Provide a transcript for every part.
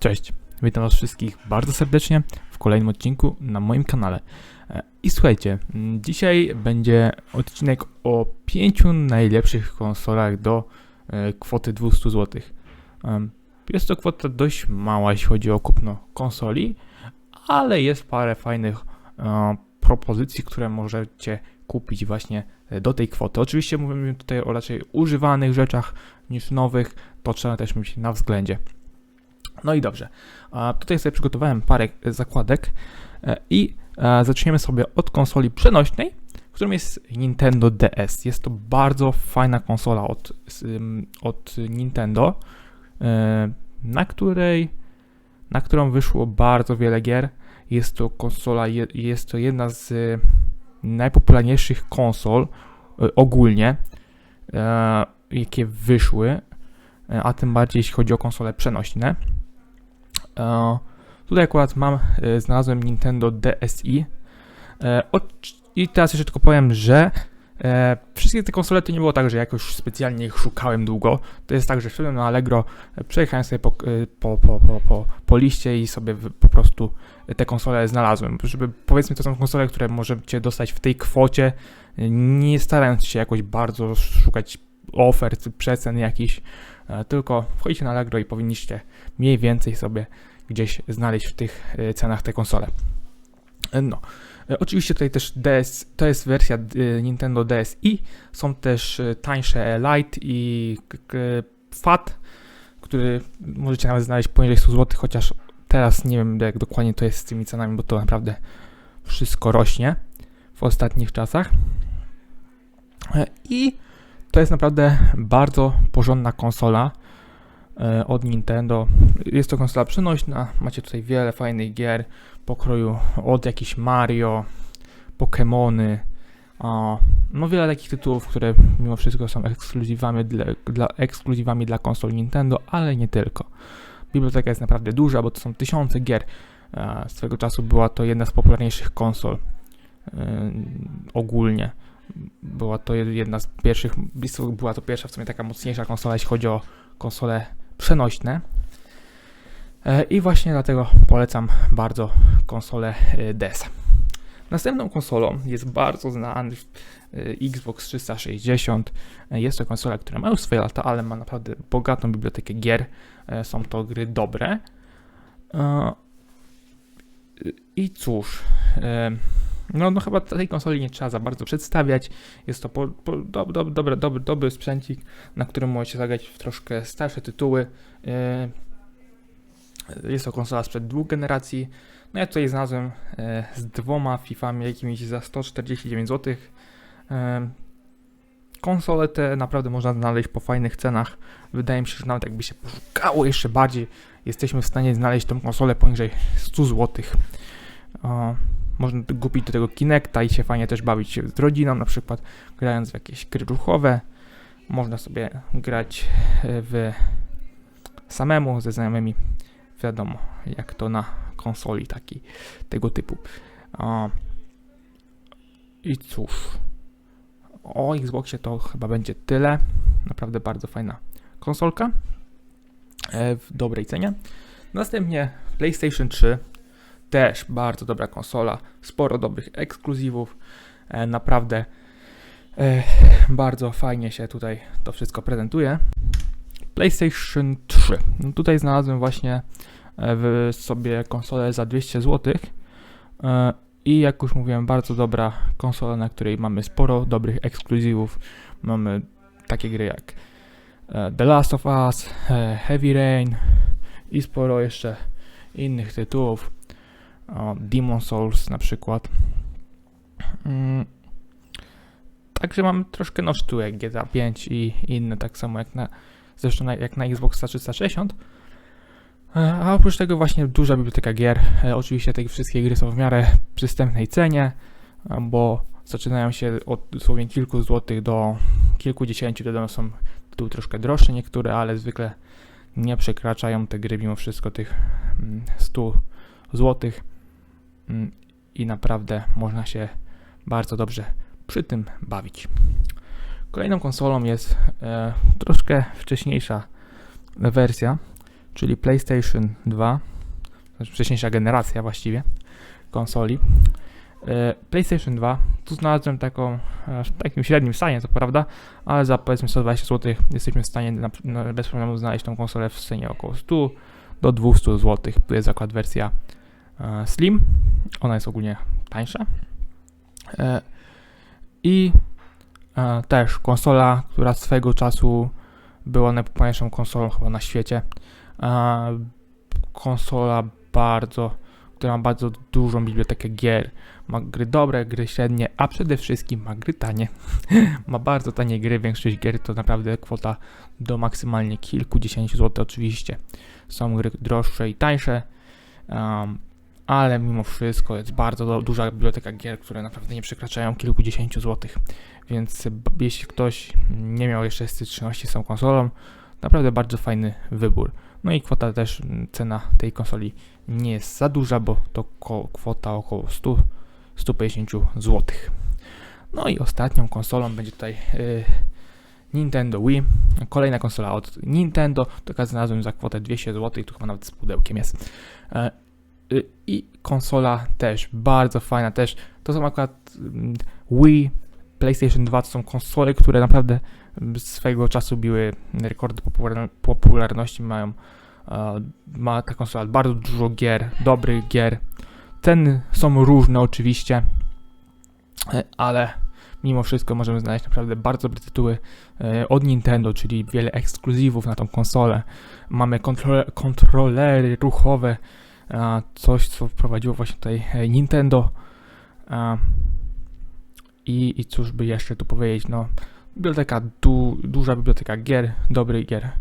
Cześć, witam Was wszystkich bardzo serdecznie w kolejnym odcinku na moim kanale. E, I słuchajcie, dzisiaj będzie odcinek o pięciu najlepszych konsolach do e, kwoty 200 zł. Jest to kwota dość mała, jeśli chodzi o kupno konsoli, ale jest parę fajnych e, propozycji, które możecie kupić właśnie do tej kwoty. Oczywiście mówimy tutaj o raczej używanych rzeczach niż nowych, to trzeba też mieć na względzie. No i dobrze. Tutaj sobie przygotowałem parę e, zakładek e, i e, zaczniemy sobie od konsoli przenośnej, którą jest Nintendo DS. Jest to bardzo fajna konsola od, od Nintendo, na której na którą wyszło bardzo wiele gier. Jest to konsola, je- jest to jedna z najpopularniejszych konsol ogólnie, jakie wyszły, a tym bardziej jeśli chodzi o konsole przenośne. E, Tutaj akurat mam, e, znalazłem Nintendo DSi. E, I teraz jeszcze tylko powiem, że e, wszystkie te konsole to nie było tak, że jakoś specjalnie ich szukałem długo. To jest tak, że wszedłem na Allegro, przejechałem sobie po, po, po, po, po, po liście i sobie po prostu te konsole znalazłem. Żeby powiedzmy, to są konsole, które możecie dostać w tej kwocie, nie starając się jakoś bardzo szukać ofert, przecen jakichś, e, tylko wchodzicie na Allegro i powinniście mniej więcej sobie gdzieś znaleźć w tych e, cenach te konsole. No. E, Oczywiście tutaj też DS, to jest wersja Nintendo DSi, są też tańsze Lite i FAT, który możecie nawet znaleźć poniżej 100 zł, chociaż teraz nie wiem jak dokładnie to jest z tymi cenami, bo to naprawdę wszystko rośnie w ostatnich czasach. I to jest naprawdę bardzo porządna konsola e, od Nintendo. Jest to konsola przenośna, macie tutaj wiele fajnych gier pokroju od jakichś Mario, Pokémony, no wiele takich tytułów, które mimo wszystko są ekskluzywami dla, dla, ekskluzywami dla konsol Nintendo, ale nie tylko. Biblioteka jest naprawdę duża, bo to są tysiące gier. Swego czasu była to jedna z popularniejszych konsol e, ogólnie. Była to jedna z pierwszych, była to pierwsza w sumie taka mocniejsza konsola, jeśli chodzi o konsole przenośne. E, I właśnie dlatego polecam bardzo konsolę e, DS. Następną konsolą jest bardzo znany e, Xbox 360. E, Jest to konsola, która ma już swoje lata, ale ma naprawdę bogatą bibliotekę gier. Są to gry dobre. I cóż, no, no chyba tej konsoli nie trzeba za bardzo przedstawiać. Jest to po, po, do, do, dobry, dobry, dobry sprzęcik, na którym możecie zagrać w troszkę starsze tytuły. E, Jest to konsola sprzed dwóch generacji. No ja tutaj znalazłem e, z dwoma FIFami jakimiś za 149 zł. E, konsole te naprawdę można znaleźć po fajnych cenach. Wydaje mi się, że nawet jakby się poszukało jeszcze bardziej, jesteśmy w stanie znaleźć tą konsolę poniżej 100 zł. Można kupić do tego Kinecta i się fajnie też bawić z rodziną, na przykład grając w jakieś gry ruchowe. Można sobie grać e, w samemu ze znajomymi. Wiadomo, jak to na konsoli taki tego typu. O, I cóż, o Xboxie to chyba będzie tyle. Naprawdę bardzo fajna konsolka e, w dobrej cenie. Następnie PlayStation 3, też bardzo dobra konsola, sporo dobrych ekskluzywów. E, naprawdę e, bardzo fajnie się tutaj to wszystko prezentuje. PlayStation 3. No tutaj znalazłem właśnie e, w sobie konsolę za 200 zł. I jak już mówiłem, bardzo dobra konsola, na której mamy sporo dobrych ekskluzywów. Mamy takie gry jak The Last of Us, Heavy Rain i sporo jeszcze innych tytułów. Demon Souls na przykład. Mm. Także mam troszkę tytuł jak GTA 5 i inne, tak samo jak na, zresztą na, jak na Xbox 360. E, A oprócz tego właśnie duża biblioteka gier. E, Oczywiście te wszystkie gry są w miarę przystępnej cenie, e, bo zaczynają się od dosłownie kilku złotych do kilkudziesięciu. Wiadomo, są tytuły troszkę droższe niektóre, ale zwykle nie przekraczają te gry mimo wszystko tych mm, 100 złotych Mm, i naprawdę można się bardzo dobrze przy tym bawić. Kolejną konsolą jest e, troszkę wcześniejsza wersja, czyli PlayStation 2, znaczy wcześniejsza generacja właściwie konsoli. E, PlayStation 2, tu znalazłem taką e, w takim średnim stanie, to prawda, ale za powiedzmy 120 zł jesteśmy w stanie na, na, bez problemu znaleźć tą konsolę w cenie około 100 do 200 zł. Tu jest akurat wersja Slim, ona jest ogólnie tańsza. E, I e, też konsola, która swego czasu była najpopularniejszą konsolą chyba na świecie. E, konsola bardzo, która ma bardzo dużą bibliotekę gier. Ma gry dobre, gry średnie, a przede wszystkim ma gry tanie. ma bardzo tanie gry, większość gier to naprawdę kwota do maksymalnie kilkudziesięciu złotych oczywiście. Są gry droższe i tańsze, um, ale mimo wszystko jest bardzo duża biblioteka gier, które naprawdę nie przekraczają kilkudziesięciu złotych. Więc jeśli ktoś nie miał jeszcze styczności z tą konsolą, naprawdę bardzo fajny wybór. No i kwota też, m, cena tej konsoli nie jest za duża, bo to kwota około 100 150 zł. No i ostatnią konsolą będzie tutaj y, Nintendo Wii. Kolejna konsola od Nintendo. Taka znalazłem za kwotę 200 zł. Tu chyba nawet z pudełkiem jest. E, y, I konsola też bardzo fajna. Też to są akurat mm, Wii, PlayStation 2 to są konsole, które naprawdę mm, swego czasu biły rekordy popular- popularności. Mają ma ta konsola bardzo dużo gier, dobrych gier. Ceny są różne oczywiście, e, ale mimo wszystko możemy znaleźć naprawdę bardzo dobre tytuły e, od Nintendo, czyli wiele ekskluzywów na tą konsolę. Mamy kontrole, kontrolery ruchowe, coś co wprowadziło właśnie tutaj e, Nintendo. I, I cóż by jeszcze tu powiedzieć, no biblioteka, du, duża biblioteka gier, dobrych gier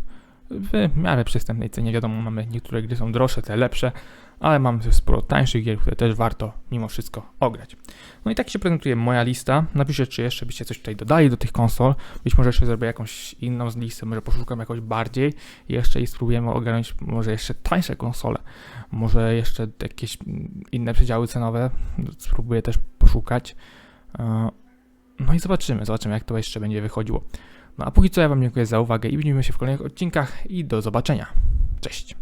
w miarę przystępnej cenie. Wiadomo, mamy niektóre gry są droższe, te lepsze, ale mamy też sporo tańszych gier, które też warto mimo wszystko ograć. No i tak się prezentuje moja lista. Napiszcie, czy jeszcze byście coś tutaj dodali do tych konsol. Być może jeszcze zrobię jakąś inną z listy, może poszukam jakoś bardziej jeszcze i spróbujemy ogarnąć może jeszcze tańsze konsole. Może jeszcze jakieś inne przedziały cenowe spróbuję też poszukać. E, No i zobaczymy, zobaczymy jak to jeszcze będzie wychodziło. No a póki co ja Wam dziękuję za uwagę i widzimy się w kolejnych odcinkach i do zobaczenia. Cześć!